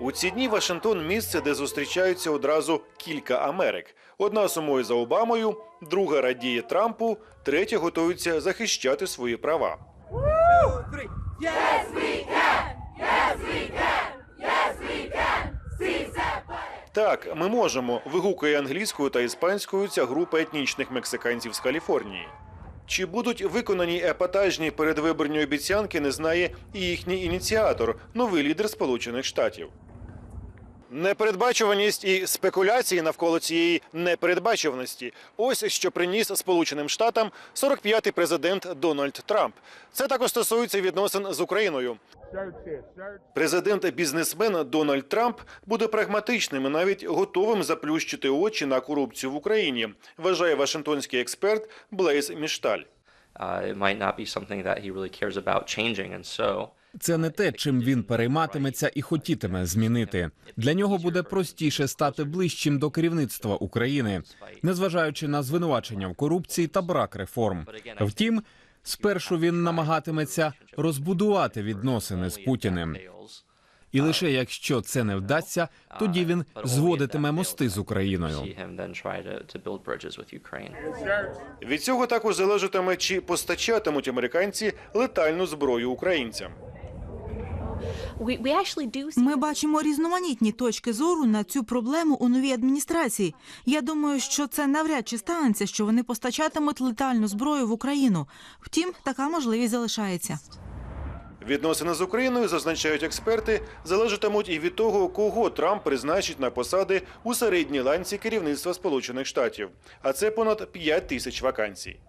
У ці дні Вашингтон місце, де зустрічаються одразу кілька Америк. Одна сумує за Обамою, друга радіє Трампу, третя готується захищати свої права. Так, ми можемо. Вигукує англійською та іспанською ця група етнічних мексиканців з Каліфорнії. Чи будуть виконані епатажні передвиборні обіцянки, не знає і їхній ініціатор, новий лідер Сполучених Штатів. Непередбачуваність і спекуляції навколо цієї непередбачуваності. Ось що приніс Сполученим Штатам 45-й президент Дональд Трамп. Це також стосується відносин з Україною. Президент-бізнесмен Дональд Трамп буде прагматичним і навіть готовим заплющити очі на корупцію в Україні, вважає Вашингтонський експерт Блейз Мішталь. uh, it might not be something that he really cares about changing. And so, Це не те, чим він перейматиметься і хотітиме змінити. Для нього буде простіше стати ближчим до керівництва України, незважаючи на звинувачення в корупції та брак реформ. Втім, спершу він намагатиметься розбудувати відносини з Путіним. І лише якщо це не вдасться, тоді він зводитиме мости з Україною. Від цього також залежатиме, чи постачатимуть американці летальну зброю українцям. We, we actually do see Ми бачимо різноманітні точки зору на цю проблему у новій адміністрації. Я думаю, що це навряд чи станеться, що вони постачатимуть летальну зброю в Україну. Втім, така можливість залишається. Відносини з Україною, зазначають експерти, залежатимуть і від того, кого Трамп призначить на посади у середній ланці керівництва Сполучених Штатів. А це понад 5 тисяч вакансій.